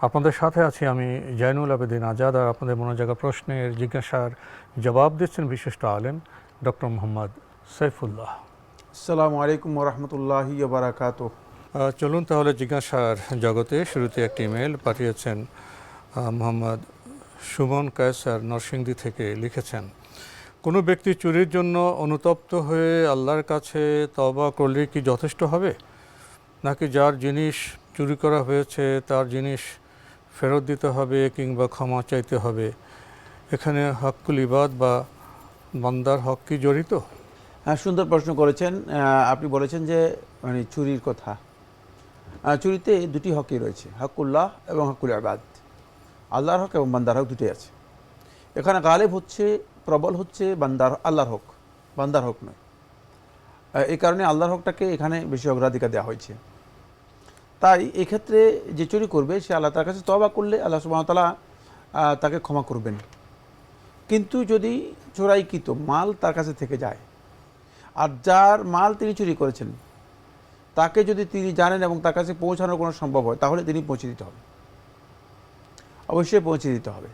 আপনাদের সাথে আছি আমি জাইনুল আবেদিন আজাদ আর আপনাদের মনোজাগা প্রশ্নের জিজ্ঞাসার জবাব দিচ্ছেন বিশিষ্ট আলেম ডক্টর মোহাম্মদ সৈফুল্লাহ আসসালামু আলাইকুম রহমতুল্লাহি বারাকাত চলুন তাহলে জিজ্ঞাসার জগতে শুরুতে একটি ইমেল পাঠিয়েছেন মোহাম্মদ সুমন কায়সার নরসিংদী থেকে লিখেছেন কোনো ব্যক্তি চুরির জন্য অনুতপ্ত হয়ে আল্লাহর কাছে তবা করলে কি যথেষ্ট হবে? নাকি যার জিনিস চুরি করা হয়েছে তার জিনিস ফেরত দিতে হবে কিংবা ক্ষমা চাইতে হবে। এখানে হকুল ইবাদ বা বান্দার হক কি জড়িত? হ্যাঁ সুন্দর প্রশ্ন করেছেন। আপনি বলেছেন যে মানে চুরির কথা। চুরিতে দুটি হকই রয়েছে হকুল্লাহ এবং হকুল আবাদ আল্লাহর হক এবং বান্দার হক দুটোই আছে। এখানে গালেব হচ্ছে, প্রবল হচ্ছে বান্দার, আল্লাহর হক, বান্দার হক নয়। এই কারণে আল্লাহর হকটাকে এখানে বেশি অগ্রাধিকার দেওয়া হয়েছে। তাই এক্ষেত্রে যে চুরি করবে, সে আল্লাহ তার কাছে তবা করলে আল্লাহ সুবাহতালা তাকে ক্ষমা করবেন। কিন্তু যদি চোরাইকৃত মাল তার কাছে থেকে যায়, আর যার মাল তিনি চুরি করেছেন, তাকে যদি তিনি জানেন এবং তার কাছে পৌঁছানোর কোনো সম্ভব হয়, তাহলে তিনি পৌঁছে দিতে হবে। অবশ্যই পৌঁছে দিতে হবে।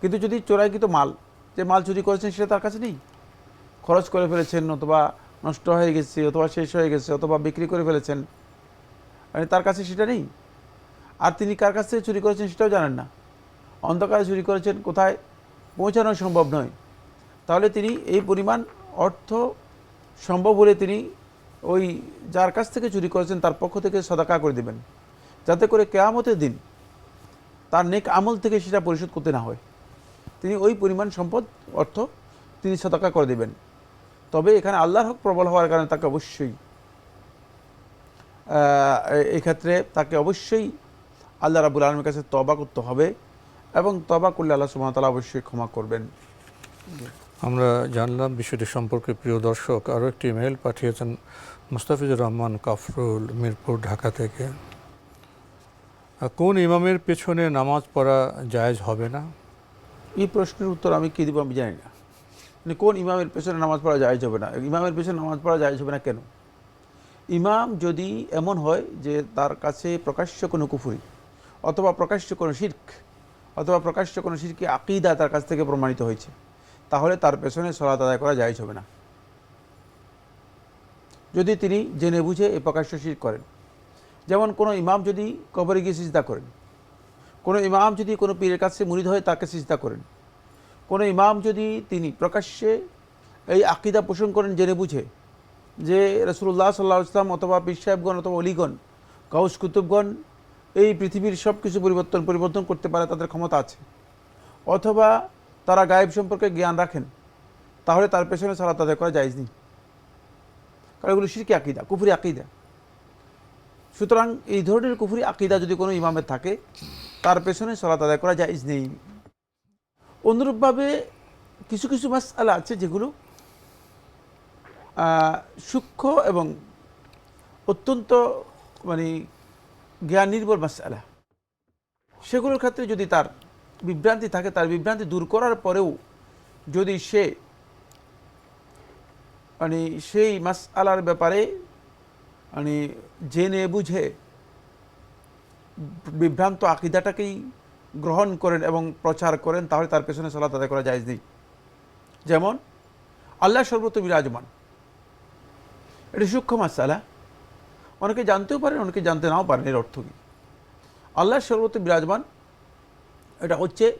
কিন্তু যদি চোরাইকৃত মাল, যে মাল চুরি করেছেন সেটা তার কাছে নেই, খরচ করে ফেলেছেন অথবা নষ্ট হয়ে গেছে, অথবা শেষ হয়ে গেছে, অথবা বিক্রি করে ফেলেছেন মানে তার কাছে সেটা নেই। আর তিনি কার কাছ থেকে চুরি করেছেন সেটাও জানেন না। অন্ধকারে চুরি করেছেন কোথায়? পৌঁছানো সম্ভব নয়। তাহলে তিনি এই পরিমাণ অর্থ সম্ভব হলে তিনি ওই যার কাছ থেকে চুরি করেছেন তার পক্ষ থেকে সদাকা করে দেবেন। যাতে করে কেয়ামতের দিন তার নেক আমল থেকে সেটা পরিশোধ করতে না হয়। তিনি ওই পরিমাণ সম্পদ, অর্থ তিনি সদাকা করে দেবেন। তবে এখানে আল্লাহর হক প্রবল হওয়ার কারণে তাকে অবশ্যই আহ, এই ক্ষেত্রে তাকে অবশ্যই আল্লাহ রাবুল আলমের কাছে তবা করতে হবে এবং তবা করলে আল্লাহ সুমতলা অবশ্যই ক্ষমা করবেন। আমরা জানলাম বিষয়টি সম্পর্কে প্রিয় দর্শক। আরও একটি ইমেল পাঠিয়েছেন মুস্তাফিজুর রহমান কাফরুল মিরপুর ঢাকা থেকে। কোন ইমামের পেছনে নামাজ পড়া জায়েজ হবে না? এই প্রশ্নের উত্তর আমি কী দিব আমি জানি না। মানে কোন ইমামের পেছনে নামাজ পড়া যায় হবে না? ইমামের পেছনে নামাজ পড়া যায় হবে না কেন? ইমাম যদি এমন হয় যে তার কাছে প্রকাশ্য কোনো কুফুরি, অথবা প্রকাশ্য কোনো শির্ক, অথবা প্রকাশ্য কোনো শিরকি আকিদা তার কাছ থেকে প্রমাণিত হয়েছে, তাহলে তার পেছনে সলাত আদায় করা যায় হবে না। যদি তিনি জেনে বুঝে এই প্রকাশ্য শির করেন, যেমন কোনো ইমাম যদি কবরে গিয়ে সিজদা করেন, কোনো ইমাম যদি কোনো পীরের কাছে মুরিদ হয়ে তাকে সিজদা করেন, কোনো ইমাম যদি তিনি প্রকাশ্যে এই আকিদা পোষণ করেন জেনে বুঝে যে রসুল্লাহ সাল্লাহ ইসলাম অথবা পীর সাহেবগণ অথবা অলিগণ কাউস কুতুবগণ, এই পৃথিবীর সব কিছু পরিবর্তন পরিবর্তন করতে পারে তাদের ক্ষমতা আছে। অথবা তারা গায়েব সম্পর্কে জ্ঞান রাখেন, তাহলে তার পেছনে সালাত আদায় করা যায়জ নেই। কারণ এগুলো শিরকি আকিদা, কুফুরি আকিদা। সুতরাং এই ধরনের কুফুরি আকিদা যদি কোনো ইমামের থাকে, তার পেছনে সলাত আদায় করা জায়জ নেই। অনুরূপভাবে কিছু কিছু মাসালা আছে যেগুলো সূক্ষ্ম এবং অত্যন্ত মানে জ্ঞান নির্ভর মাসালা। সেগুলোর ক্ষেত্রে যদি তার বিভ্রান্তি থাকে, তার বিভ্রান্তি দূর করার পরেও যদি সে মানে সেই মাসআলার ব্যাপারে মানে জেনে বুঝে, বিভ্রান্ত আকিদাটাকেই গ্রহণ করেন এবং প্রচার করেন, তাহলে তার পেছনে সলাত আদায় করা যায় নেই। যেমন, আল্লাহ সর্বত্র বিরাজমান। এটা সূক্ষ্ম মাসালা। অনেকে জানতেও পারেন, অনেকে জানতে নাও পারেন এর অর্থ কী। আল্লাহ সর্বত্র বিরাজমান, এটা হচ্ছে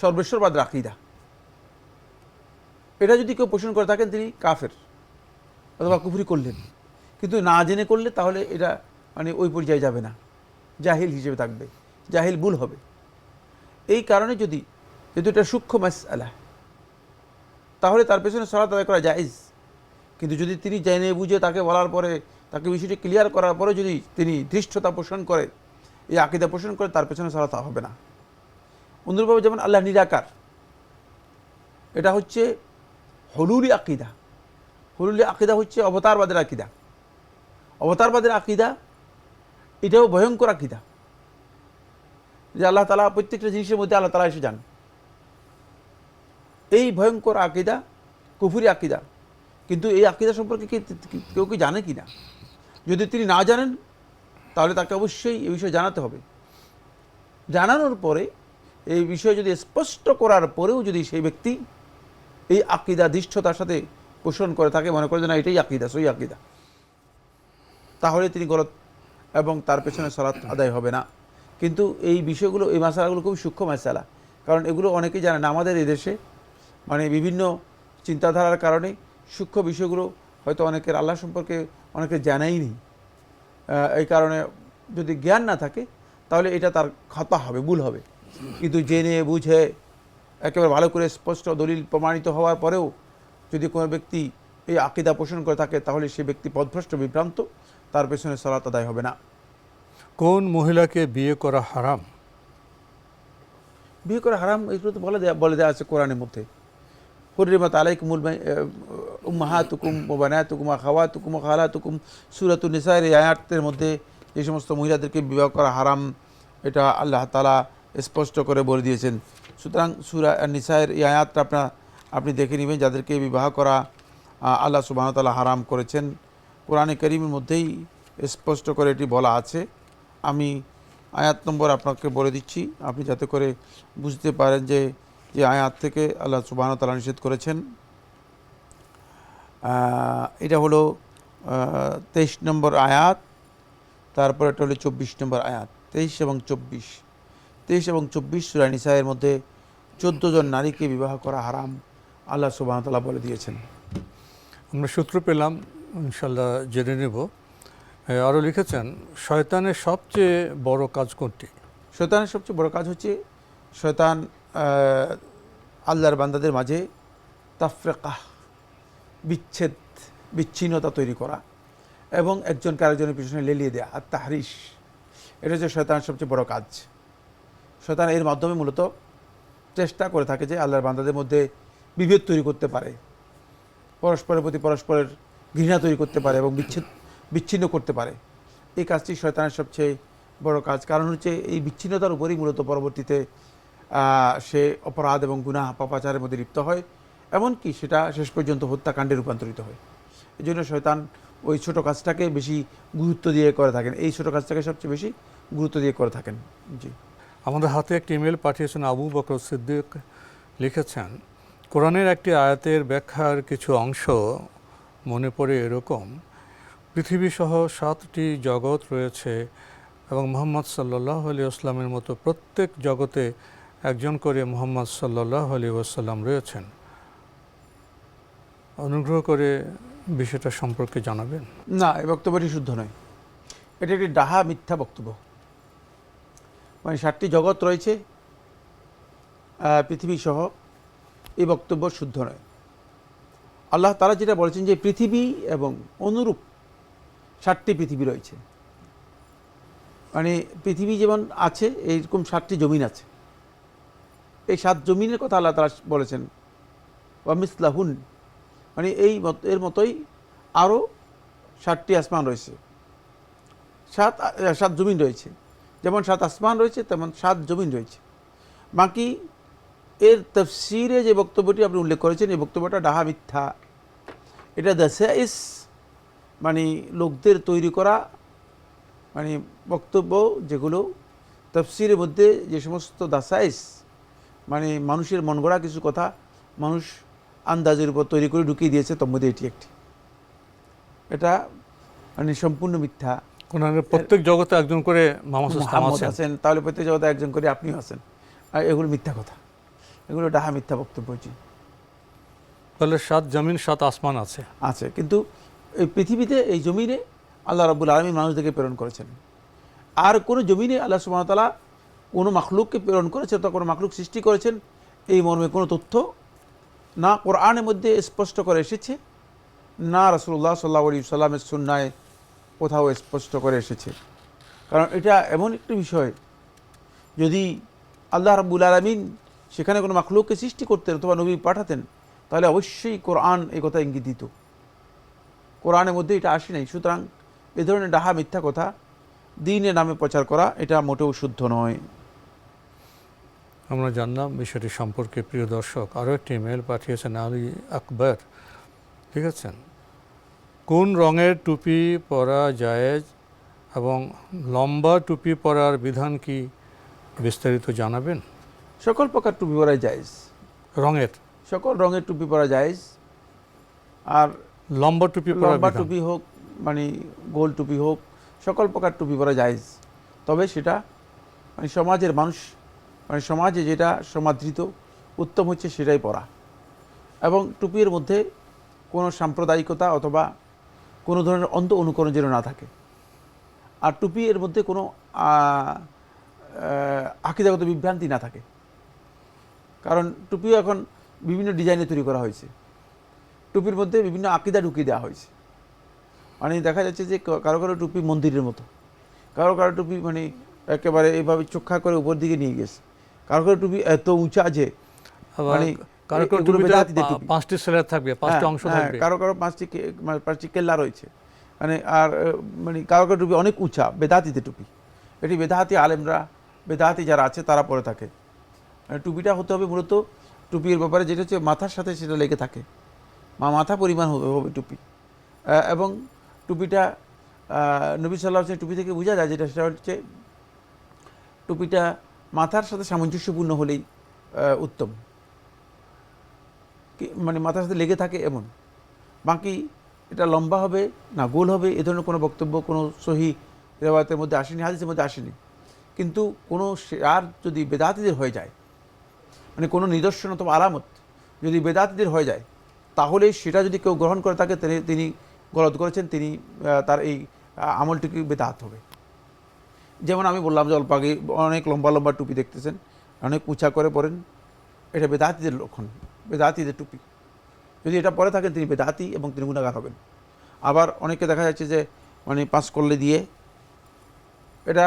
সর্বেশ্বরবাদ আকিদা। এটা যদি কেউ পোষণ করে থাকেন, তিনি কাফের অথবা কুফরি করলেন। কিন্তু না জেনে করলে তাহলে এটা মানে ওই পর্যায়ে যাবে না। জাহিল হিসেবে থাকবে, জাহিল ভুল হবে। এই কারণে যদি যদি এটা সূক্ষ্ম মাস আলা তাহলে তার পেছনে সলাত আদায় করা জায়েজ। কিন্তু যদি তিনি জেনে বুঝে তাকে বলার পরে, তাকে বিষয়টি ক্লিয়ার করার পরে যদি তিনি ধৃষ্টতা পোষণ করে, এই আকিদা পোষণ করে, তার পেছনে সলাত হবে না। অনুরূপভাবে যেমন আল্লাহ নিরাকার। এটা হচ্ছে হলুলি আকিদা। হলুলি আকিদা হচ্ছে অবতারবাদের আকিদা। অবতারবাদের আকিদা, এটাও ভয়ঙ্কর আকিদা। যে আল্লাহ তালা প্রত্যেকটা জিনিসের মধ্যে আল্লাহ তালা এসে যান। এই ভয়ঙ্কর আকিদা, কুফুরি আকিদা কিন্তু এই আকিদা সম্পর্কে কেউ কি জানে কি না যদি তিনি না জানেন, তাহলে তাকে অবশ্যই এই বিষয়ে জানাতে হবে। জানানোর পরে এই বিষয়ে যদি স্পষ্ট করার পরেও যদি সেই ব্যক্তি এই আকিদা দৃষ্টতার সাথে পোষণ করে থাকে, মনে করে যে না, এটাই আকিদা, সই আকিদা, তাহলে তিনি গলত এবং তার পেছনে সলাৎ আদায় হবে না। কিন্তু এই বিষয়গুলো, এই মশালাগুলো খুবই সূক্ষ্ম মশালা কারণ এগুলো অনেকেই জানে না, আমাদের এদেশে মানে বিভিন্ন চিন্তাধারার কারণে সূক্ষ্ম বিষয়গুলো হয়তো অনেকের আল্লাহ সম্পর্কে অনেকে জানাই নেই এই কারণে যদি জ্ঞান না থাকে তাহলে এটা তার খাতা হবে ভুল হবে। কিন্তু জেনে বুঝে একেবারে ভালো করে স্পষ্ট দলিল প্রমাণিত হওয়ার পরেও যদি কোনো ব্যক্তি এই আকিদা পোষণ করে থাকে তাহলে সে ব্যক্তি পদভ্রষ্ট বিভ্রান্ত তার পেছনে সলাত আদায় হবে না। কোন মহিলাকে বিয়ে করা হারাম? বিয়ে করা হারাম এগুলো তো বলে দেয়া বলে দেওয়া আছে কোরআনের মধ্যে। হরিমত আলাইকুমুল উম্মাহাতুকুম বানায়াতুকুম খাওয়াতুকুম খালাতুকুম সুরাতুল নিসায়ের এই আয়াতের মধ্যে যে সমস্ত মহিলাদেরকে বিবাহ করা হারাম, এটা আল্লাহ তালা স্পষ্ট করে বলে দিয়েছেন। সুতরাং সুরা নিসায়ের এই আয়াতটা আপনার আপনি দেখে নেবেন, যাদেরকে বিবাহ করা আল্লাহ সুবাহতাল্লাহ হারাম করেছেন। কোরআনে করিমের মধ্যেই স্পষ্ট করে এটি বলা আছে। আমি আয়াত নম্বর আপনাকে বলে দিচ্ছি, আপনি যাতে করে বুঝতে পারেন যে যে আয়াত থেকে আল্লাহ সুবাহ তালা নিষেধ করেছেন। এটা হলো তেইশ নম্বর আয়াত তারপর এটা হলো চব্বিশ নম্বর আয়াত। তেইশ এবং চব্বিশ। তেইশ এবং চব্বিশ সুরা নিসায়ের মধ্যে চোদ্দ জন নারীকে বিবাহ করা হারাম আল্লাহ সুবাহ তালা বলে দিয়েছেন। আমরা সূত্র পেলাম ইনশাল্লাহ জেনে নেব। আরও লিখেছেন শয়তানের সবচেয়ে বড় কাজ কোনটি? শয়তানের সবচেয়ে বড় কাজ হচ্ছে শয়তান আল্লাহর বান্দাদের মাঝে তাফরেকাহ বিচ্ছেদ, বিচ্ছিন্নতা তৈরি করা এবং একজনকে আরেকজনের পিছনে লেলিয়ে দেয়া, আর তাহারিস এটা হচ্ছে শয়তানের সবচেয়ে বড় কাজ। শয়তান এর মাধ্যমে মূলত চেষ্টা করে থাকে যে আল্লাহর বান্দাদের মধ্যে বিভেদ তৈরি করতে পারে, পরস্পরের প্রতি পরস্পরের ঘৃণা তৈরি করতে পারে এবং বিচ্ছেদ, বিচ্ছিন্ন করতে পারে। এই কাজটি শয়তানের সবচেয়ে বড় কাজ। কারণ হচ্ছে এই বিচ্ছিন্নতার উপরেই মূলত পরবর্তীতে সে অপরাধ এবং গুনাহ পাপাচারের মধ্যে লিপ্ত হয়, এমনকি সেটা শেষ পর্যন্ত হত্যাকাণ্ডে রূপান্তরিত হয়। এই জন্য শয়তান ওই ছোট কাজটাকে বেশি গুরুত্ব দিয়ে করে থাকেন। এই ছোট কাজটাকে সবচেয়ে বেশি গুরুত্ব দিয়ে করে থাকেন। জি। আমাদের হাতে একটি ইমেল পাঠিয়েছেন আবু বকর সিদ্দিক। লিখেছেন, কোরআনের একটি আয়াতের ব্যাখ্যার কিছু অংশ মনে পড়ে এরকম। পৃথিবীসহ সাতটি জগৎ রয়েছে এবং মোহাম্মদ সাল্লাহ আলী আসলামের মতো প্রত্যেক জগতে একজন করে মোহাম্মদ সাল্লাহ আলী ওসাল্লাম রয়েছেন। অনুগ্রহ করে বিষয়টা সম্পর্কে জানাবেন। না, এই বক্তব্যটি শুদ্ধ নয়। এটা একটি ডাহা মিথ্যা বক্তব্য। মানে সাতটি জগৎ রয়েছে পৃথিবী সহ এই বক্তব্য শুদ্ধ নয়। আল্লাহ তারা যেটা বলেছেন যে পৃথিবী এবং অনুরূপ সাতটি পৃথিবী রয়েছে। মানে পৃথিবী যেমন আছে এইরকম সাতটি জমিন আছে। এই সাত জমিনের কথা আল্লাহ তারা বলেছেন। ওয়ামিসলাহুন মানে এই এর মতোই আরও সাতটি আসমান রয়েছে। সাত সাত জমিন রয়েছে। যেমন সাত আসমান রয়েছে, তেমন সাত জমিন রয়েছে। বাকি এর তফসিরে যে বক্তব্যটি আপনি উল্লেখ করেছেন, এই বক্তব্যটা ডাহা মিথ্যা। এটা দাসাইস মানে লোকদের তৈরি করা মানে বক্তব্য যেগুলো তফসিরের মধ্যে যে সমস্ত দাসাইস মানে মানুষের মন গড়া কিছু কথা মানুষ আন্দাজের উপর তৈরি করে ঢুকিয়ে দিয়েছে তোর মধ্যে এটি একটি। এটা মানে সম্পূর্ণ মিথ্যা। প্রত্যেক জগতে একজন করে আছেন তাহলে প্রত্যেক জগতে একজন করে আপনিও আছেন। আর এগুলো মিথ্যা কথা। এগুলো ডাহা মিথ্যা বক্তব্য জি তাহলে সাত জমিন সাত আসমান আছে। আছে কিন্তু এই পৃথিবীতে এই জমিনে আল্লাহ রাবুল আলমী মানুষদেরকে প্রেরণ করেছেন। আর কোনো জমিনে আল্লাহ সুমতলা কোনো মাখলুককে প্রেরণ করেছেন অথবা কোনো মাখলুক সৃষ্টি করেছেন, এই মর্মে কোনো তথ্য না। কোরআনের মধ্যে স্পষ্ট করে এসেছে, না রসুল্লাহ সাল্লাহ আলী সাল্লামের সুন্নায় কোথাও স্পষ্ট করে এসেছে। কারণ এটা এমন একটি বিষয়, যদি আল্লাহ রাব্বুল আলমিন সেখানে কোনো মাখলুককে সৃষ্টি করতেন অথবা নবী পাঠাতেন, তাহলে অবশ্যই কোরআন এই কথা ইঙ্গিত দিত। কোরআনের মধ্যে এটা আসে নাই, সুতরাং এ ধরনের ডাহা মিথ্যা কথা দিনের নামে প্রচার করা এটা মোটেও শুদ্ধ নয়। আমরা জানলাম বিষয়টি সম্পর্কে প্রিয় দর্শক। আরও একটি ইমেল পাঠিয়েছেন আলী আকবর। ঠিক আছেন কোন রঙের টুপি পরা জায়েজ এবং লম্বা টুপি পরার বিধান কি বিস্তারিত জানাবেন? সকল প্রকার টুপি পরা জায়েজ। রঙের? সকল রঙের টুপি পরা জায়েজ। আর লম্বা টুপি লম্বা টুপি হোক মানে গোল টুপি হোক সকল প্রকার টুপি পরা জায়েজ। তবে সেটা মানে সমাজের মানুষ মানে সমাজে যেটা সমাদৃত, উত্তম হচ্ছে সেটাই পরা এবং টুপির মধ্যে কোনো সাম্প্রদায়িকতা অথবা কোনো ধরনের অন্ত অনুকরণ যেন না থাকে। আর টুপি এর মধ্যে কোনো আকিদাগত বিভ্রান্তি না থাকে। কারণ টুপিও এখন বিভিন্ন ডিজাইনে তৈরি করা হয়েছে। টুপির মধ্যে বিভিন্ন আকিদা ঢুকিয়ে দেওয়া হয়েছে। মানে দেখা যাচ্ছে যে কারও কারও টুপি মন্দিরের মতো। কারও কারও টুপি মানে একেবারে এইভাবে চোখা করে উপর দিকে নিয়ে গেছে। কারও কারও টুপি এত উঁচা যে মানে কারও কারও। পাঁচটি সেলার থাকবে পাঁচটি হ্যাঁ, অংশ হ্যাঁ, থাকবে। কারও কারও পাঁচটি মানে পাঁচটি কেল্লা রয়েছে। মানে আর মানে কারও কারও টুপি অনেক উঁচা বেদাতিতে টুপি এটি বেদাহাতি আলেমরা বেদাহাতি যারা আছে তারা পরে থাকে। মানে টুপিটা হতে হবে মূলত টুপির ব্যাপারে যেটা হচ্ছে মাথার সাথে সেটা লেগে থাকে। মা মাথা পরিমাণ হবে টুপি এবং টুপিটা আহ, নবী সাল্লাহ টুপি থেকে বোঝা যায় যেটা সেটা হচ্ছে টুপিটা মাথার সাথে সামঞ্জস্যপূর্ণ হলেই উত্তম। মানে মাথার সাথে লেগে থাকে এমন। বাকি এটা লম্বা হবে না গোল হবে, এ ধরনের কোনো বক্তব্য, কোনো সহি রেওয়ায়তের মধ্যে আসেনি, হাদিসের মধ্যে আসেনি। কিন্তু কোনো আর যদি বেদাতিদের হয়ে যায় মানে কোনো নিদর্শন অথবা আলামত যদি বেদাতিদের হয়ে যায়, তাহলে সেটা যদি কেউ গ্রহণ করে থাকে তিনি গলত করেছেন, তিনি তার এই আমলটিকে বেদাত হবে। যেমন আমি বললাম যে অল্প আগে অনেক লম্বা লম্বা টুপি দেখতেছেন, অনেক উঁচা করে পরেন, এটা বেদাতিদের লক্ষণ, বেদাতিদের টুপি। যদি এটা পরে থাকেন, তিনি বেদাতি এবং তিনি গুণাগার হবেন। আবার অনেকে দেখা যাচ্ছে যে মানে পাঁচ করলে দিয়ে, এটা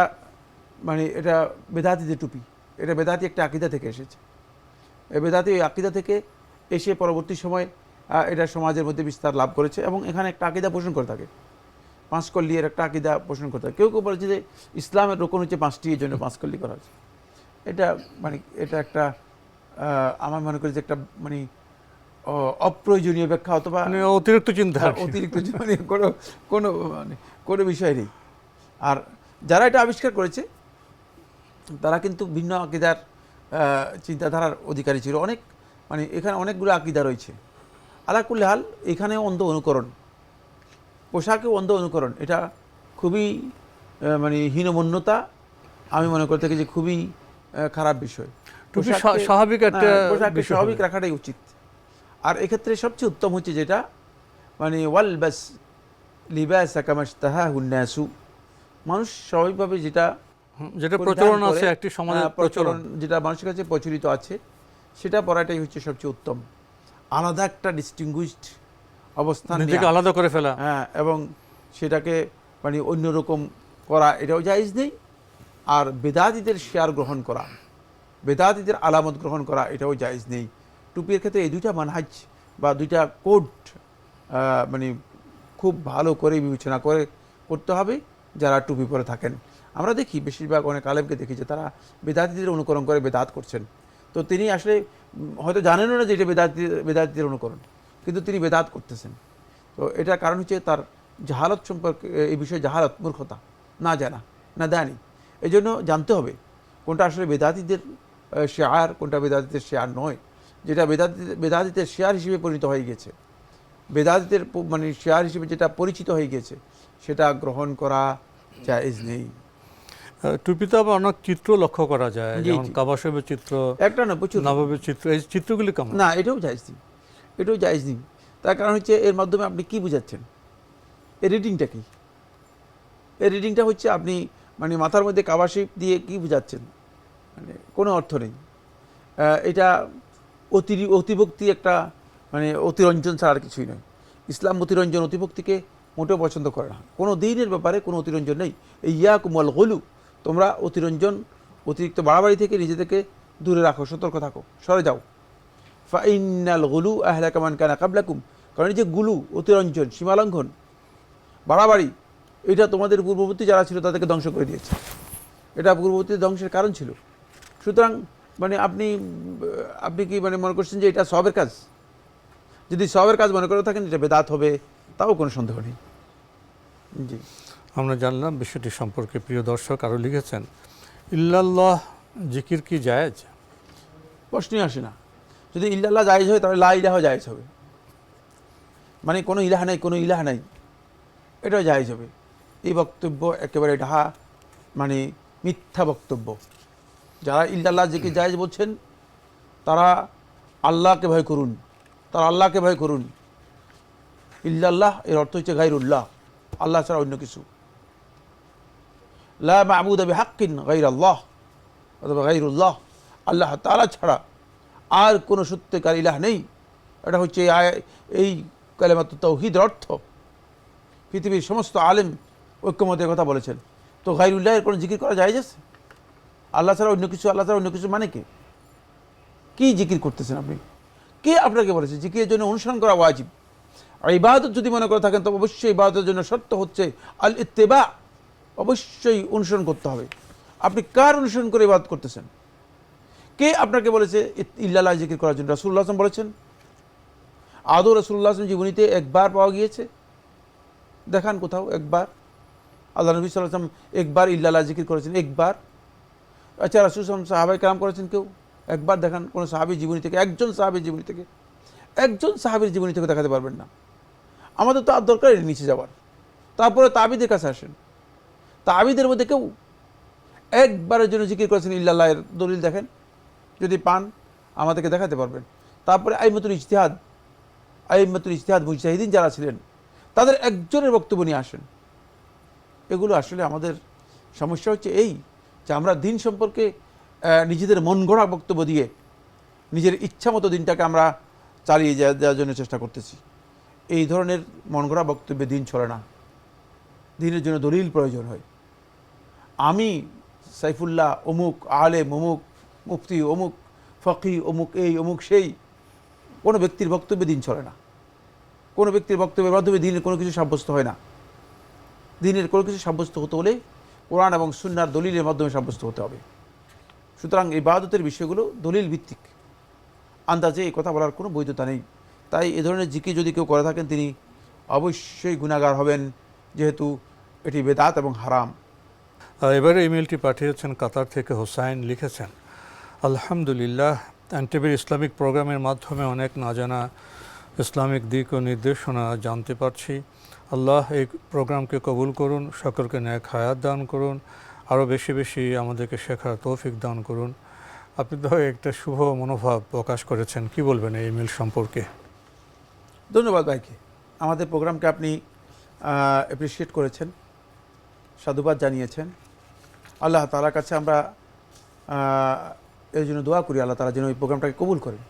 মানে এটা বেদাতিদের টুপি, এটা বেদাতি একটা আকিদা থেকে এসেছে। এই বেদাতি ওই আকিদা থেকে এসে পরবর্তী সময় এটা সমাজের মধ্যে বিস্তার লাভ করেছে এবং এখানে একটা আকিদা পোষণ করে থাকে। পাঁচ কল্লিয়ের একটা আকিদা পোষণ করতে থাকে কেউ কেউ বলেছে যে ইসলামের রোকন হচ্ছে পাঁচটি এই জন্য পাঁচ কল্লি করা হয়েছে এটা মানে এটা একটা আমার মনে করি যে একটা মানে অপ্রয়োজনীয় ব্যাখ্যা অথবা মানে অতিরিক্ত চিন্তা হ্যাঁ। অতিরিক্ত মানে কোনো কোনো মানে কোনো বিষয় নেই। আর যারা এটা আবিষ্কার করেছে তারা কিন্তু ভিন্ন আকিদার চিন্তাধারার অধিকারী ছিল। অনেক মানে এখানে অনেকগুলো আকিদা রয়েছে। আলাকুল্লি হাল এখানেও অন্ধ অনুকরণ। পোশাকেও অন্ধ অনুকরণ এটা খুবই মানে হীনমন্যতা। আমি মনে করে থাকি যে খুবই খারাপ বিষয়। স্বাভাবিক একটা হ্যাঁ, পোশাককে স্বাভাবিক রাখাটাই উচিত। আর এক্ষেত্রে সবচেয়ে উত্তম হচ্ছে যেটা মানে ওয়াল বাস লিবাস আকামাস্তাহা হুন্নাসু মানুষ স্বাভাবিকভাবে যেটা যেটা প্রচলন আছে একটি সমাজের প্রচলন যেটা মানুষের কাছে প্রচলিত আছে সেটা পড়াটাই হচ্ছে সবচেয়ে উত্তম। আলাদা একটা ডিস্টিংগুইশড অবস্থান নিজেকে আলাদা করে ফেলা। হ্যাঁ এবং সেটাকে মানে অন্যরকম করা এটাও জায়েজ নেই। আর বেদাতিদের শেয়ার গ্রহণ করা বেদাতিদের আলামত গ্রহণ করা এটাও জায়েজ নেই। টুপির ক্ষেত্রে এই দুইটা মানহাজ বা দুইটা কোড মানে খুব ভালো করে বিবেচনা করে করতে হবে যারা টুপি পরে থাকেন। আমরা দেখি বেশিরভাগ অনেক আলেমকে দেখি যে তারা বেদাতিদের অনুকরণ করে বেদাত করছেন। তো তিনি আসলে হয়তো জানেনও না যে এটা বেদাতি বেদাতিদের অনুকরণ। কিন্তু তিনি বেদাত করতেছেন। তো এটার কারণ হচ্ছে তার জাহালত সম্পর্কে এই বিষয়ে জাহালত মূর্খতা না জানা না দেয়নি এই জন্য জানতে হবে কোনটা আসলে বেদাতিদের শেয়ার কোনটা বেদাতিদের শেয়ার নয়। যেটা বেদাতি বেদাতিদের শেয়ার হিসেবে পরিণত হয়ে গেছে। বেদাতিদের মানে শেয়ার হিসেবে যেটা পরিচিত হয়ে গেছে সেটা গ্রহণ করা জায়েজ নেই। টুপিতে আবার অনেক চিত্র লক্ষ্য করা যায় জি, যেমন কাবাসবের চিত্র একটা না প্রচুর। নবাবের চিত্র এই চিত্রগুলি কেমন? না এটাও জায়েজ নেই। এটাও জায়েজ নেই। তার কারণ হচ্ছে এর মাধ্যমে আপনি কি বুঝাচ্ছেন? এই রিডিংটা কি? এই রিডিংটা হচ্ছে আপনি মানে মাথার মধ্যে কাবাশিপ দিয়ে কি বুঝাচ্ছেন? মানে কোনো অর্থ নেই। এটা অতি অতিভক্তি একটা মানে অতিরঞ্জন ছাড়া আর কিছুই নয়। ইসলাম অতিরঞ্জন অতিভক্তিকে মোটেও পছন্দ করে না। কোনো দিনের ব্যাপারে কোনো অতিরঞ্জন নেই। এই ইয়া কুমল হলু তোমরা অতিরঞ্জন অতিরিক্ত বাড়াবাড়ি থেকে নিজেদেরকে দূরে রাখো, সতর্ক থাকো, সরে যাও। ফাইনাল গুলু আহলা কামান কানা কাবলাকুম। কারণ এই যে গুলু অতিরঞ্জন সীমালঙ্ঘন বাড়াবাড়ি এটা তোমাদের পূর্ববর্তী যারা ছিল তাদেরকে ধ্বংস করে দিয়েছে। এটা পূর্ববর্তী ধ্বংসের কারণ ছিল। সুতরাং মানে আপনি আপনি কি মানে মনে করছেন যে এটা সবের কাজ? যদি সবের কাজ মনে করে থাকেন এটা বেদাত হবে তাও কোনো সন্দেহ নেই। জি। আমরা জানলাম বিষয়টি সম্পর্কে প্রিয় দর্শক আরও লিখেছেন ইল্লাল্লাহ জিকির কি জায়েজ? প্রশ্নই আসে না। যদি ইল্লাল্লাহ জায়েজ হয়, তাহলে লা ইলাহ জায়েজ হবে। মানে কোনো ইলাহ নাই, কোনো ইলাহ নাই। এটাও জায়েজ হবে। এই বক্তব্য একেবারে ঢাহা মানে মিথ্যা বক্তব্য। যারা ইল্লাল্লাহ জিকির জায়েজ বলছেন, তারা আল্লাহকে ভয় করুন। তারা আল্লাহকে ভয় করুন। ইল্লাল্লাহ, এর অর্থ হচ্ছে গাইরুল্লাহ আল্লাহ ছাড়া অন্য কিছু। লা মাহবুদ আবি হাক্কিন গাইর আল্লাহ অথবা গাইরুল্লাহ আল্লাহ তালা ছাড়া আর কোনো সত্যিকার ইলাহ নেই। এটা হচ্ছে এই কালেমাত তৌহিদের অর্থ। পৃথিবীর সমস্ত আলেম ঐক্যমতের কথা বলেছেন। তো গাইরুল্লাহের কোনো জিকির করা যায় যাচ্ছে আল্লাহ ছাড়া অন্য কিছু আল্লাহ ছাড়া অন্য কিছু মানে কি? কী জিকির করতেছেন আপনি? কে আপনাকে বলেছে? জিকিরের জন্য অনুসরণ করা ওয়াজিব। আর ইবাদত যদি মনে করে থাকেন, তবে অবশ্যই ইবাদতের জন্য শর্ত হচ্ছে আল ইত্তেবা অবশ্যই অনুসরণ করতে হবে। আপনি কার অনুসরণ করে ইবাদত করতেছেন? কে আপনাকে বলেছে ইল্লাল্লাহ জিকির করার জন্য? রাসুল্লাহ আসলাম বলেছেন। আদৌ রসুল্লাহ আসলাম জীবনীতে একবার পাওয়া গিয়েছে? দেখান কোথাও, একবার। আল্লাহ নবী সাল্লাম একবার ইল্লাল্লাহ জিকির করেছেন, একবার। আচ্ছা রাসুল সাহাবাই কালাম করেছেন কেউ? একবার দেখান কোনো সাহাবির জীবনী থেকে, একজন সাহাবির জীবনী থেকে। একজন সাহাবির জীবনী থেকে দেখাতে পারবেন না। আমাদের তো আর দরকার নিচে যাওয়ার। তারপরে তাবিদের কাছে আসেন। তাবিদের মধ্যে কেউ? একবারের জন্য জিকির করেছেন ইল্লাল্লাহের দলিল দেখেন। যদি পান, আমাদেরকে দেখাতে পারবেন। তারপরে আইমতুল ইজতিহাদ আইমতুল ইজতিহাদ মুজাহিদিন যারা ছিলেন, তাদের একজনের বক্তব্য নিয়ে আসেন। এগুলো আসলে আমাদের সমস্যা হচ্ছে এই যে আমরা দিন সম্পর্কে নিজেদের মন গড়া বক্তব্য দিয়ে নিজের ইচ্ছা মতো দিনটাকে আমরা চালিয়ে যাওয়ার জন্য চেষ্টা করতেছি। এই ধরনের মন গড়া বক্তব্যে দিন চলে না। দিনের জন্য দলিল প্রয়োজন হয়। আমি সাইফুল্লাহ, অমুক, আলেম, অমুক মুফতি অমুক, ফকি অমুক, এই অমুক, সেই। কোনো ব্যক্তির বক্তব্যে দিন চলে না। কোনো ব্যক্তির বক্তব্যের মাধ্যমে দিনের কোনো কিছু সাব্যস্ত হয় না। দিনের কোনো কিছু সাব্যস্ত হতে হলে কোরআন এবং সুন্নার দলিলের মাধ্যমে সাব্যস্ত হতে হবে। সুতরাং এই বাদতের বিষয়গুলো দলিল ভিত্তিক। আন্দাজে এই কথা বলার কোনো বৈধতা নেই। তাই এ ধরনের জিকি যদি কেউ করে থাকেন, তিনি অবশ্যই গুণাগার হবেন, যেহেতু এটি বেদাত এবং হারাম। এবারে ইমেলটি পাঠিয়েছেন কাতার থেকে হোসাইন লিখেছেন। আলহামদুলিল্লাহ, অ্যান্টিবির ইসলামিক প্রোগ্রামের মাধ্যমে অনেক না জানা ইসলামিক দিক ও নির্দেশনা জানতে পারছি। আল্লাহ এই প্রোগ্রামকে কবুল করুন, সকলকে ন্যাক হায়াত দান করুন, আরও বেশি বেশি আমাদেরকে শেখার তৌফিক দান করুন। আপনি তো একটা শুভ মনোভাব প্রকাশ করেছেন, কি বলবেন এই ইমেল সম্পর্কে? ধন্যবাদ ভাইকে। আমাদের প্রোগ্রামকে আপনি অ্যাপ্রিসিয়েট করেছেন, সাধুবাদ জানিয়েছেন। আল্লাহ তালার কাছে আমরা এর জন্য দোয়া করি, আল্লাহ তালা যেন এই প্রোগ্রামটাকে কবুল করেন।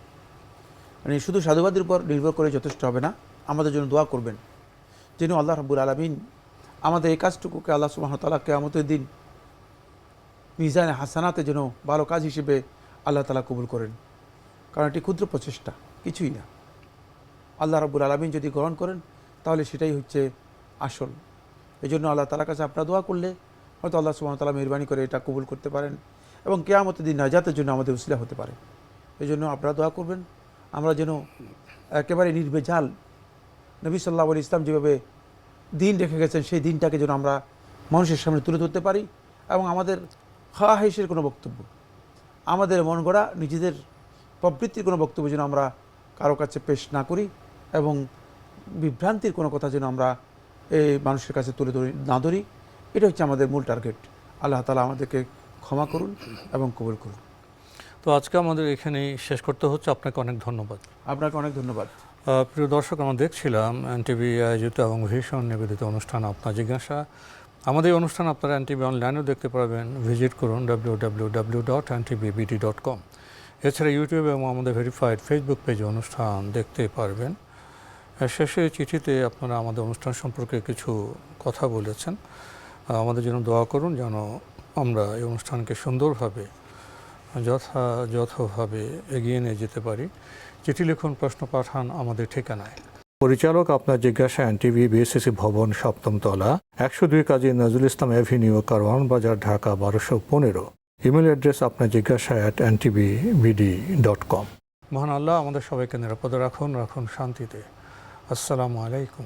মানে শুধু সাধুবাদের উপর নির্ভর করে যথেষ্ট হবে না, আমাদের জন্য দোয়া করবেন। যেন আল্লাহ রাবুল আলমিন আমাদের এই কাজটুকুকে আল্লাহ সুবাহতাল্লাহ কেয়ামতের দিন মিজানে হাসানাতে যেন ভালো কাজ হিসেবে আল্লাহ তালা কবুল করেন। কারণ এটি ক্ষুদ্র প্রচেষ্টা, কিছুই না। আল্লাহ রাবুল আলমিন যদি গ্রহণ করেন, তাহলে সেটাই হচ্ছে আসল। এই জন্য আল্লাহ তালার কাছে আপনারা দোয়া করলে হয়তো আল্লাহ সুবাহতাল্লাহ মেহরবানি করে এটা কবুল করতে পারেন। এবং কেয়ামতের দিন নাজাতের জন্য আমাদের উসিলা হতে পারে। এই জন্য আপনারা দোয়া করবেন। আমরা যেন একেবারে নির্বেজাল নবী সাল্লাহ আলী ইসলাম যেভাবে দিন রেখে গেছেন, সেই দিনটাকে যেন আমরা মানুষের সামনে তুলে ধরতে পারি এবং আমাদের খাহেসের কোনো বক্তব্য, আমাদের মন গড়া নিজেদের প্রবৃত্তির কোনো বক্তব্য যেন আমরা কারও কাছে পেশ না করি এবং বিভ্রান্তির কোনো কথা যেন আমরা এই মানুষের কাছে তুলে ধরি, না ধরি, এটা হচ্ছে আমাদের মূল টার্গেট। আল্লাহ তালা আমাদেরকে ক্ষমা করুন এবং কবুল করুন। তো আজকে আমাদের এখানেই শেষ করতে হচ্ছে। আপনাকে অনেক ধন্যবাদ। আপনাকে অনেক ধন্যবাদ। প্রিয় দর্শক আমরা দেখছিলাম এনটিভি আয়োজিত এবং ভীষণ নিবেদিত অনুষ্ঠান আপনার জিজ্ঞাসা। আমাদের এই অনুষ্ঠান আপনারা এনটিভি অনলাইনেও দেখতে পারবেন। ভিজিট করুন W W W dot BD dot com এছাড়া ইউটিউব এবং আমাদের ভেরিফাইড ফেসবুক পেজে অনুষ্ঠান দেখতে পারবেন। শেষে চিঠিতে আপনারা আমাদের অনুষ্ঠান সম্পর্কে কিছু কথা বলেছেন। আমাদের জন্য দোয়া করুন যেন আমরা এই অনুষ্ঠানকে সুন্দরভাবে যথাযথভাবে এগিয়ে নিয়ে যেতে পারি। চিঠি লিখুন, প্রশ্ন পাঠান আমাদের ঠিকানায়। পরিচালক আপনার জিজ্ঞাসা এনটিভি বিএসসি ভবন সপ্তম তলা একশো দুই কাজী নজরুল ইসলাম অ্যাভিনিউ কারওয়ান বাজার ঢাকা, বারোশো পনেরো। ইমেল অ্যাড্রেস আপনার জিজ্ঞাসা at NTV BD dot com মহান আল্লাহ আমাদের সবাইকে নিরাপদে রাখুন রাখুন শান্তিতে। আসসালামু আলাইকুম।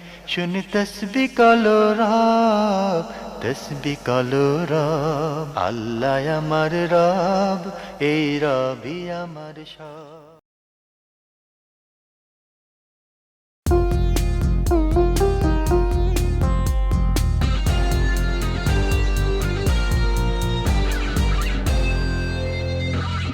শুনি তসবি কালো রব তসবি কালো রব আল্লাহ আমার রব এই রবি আমার সব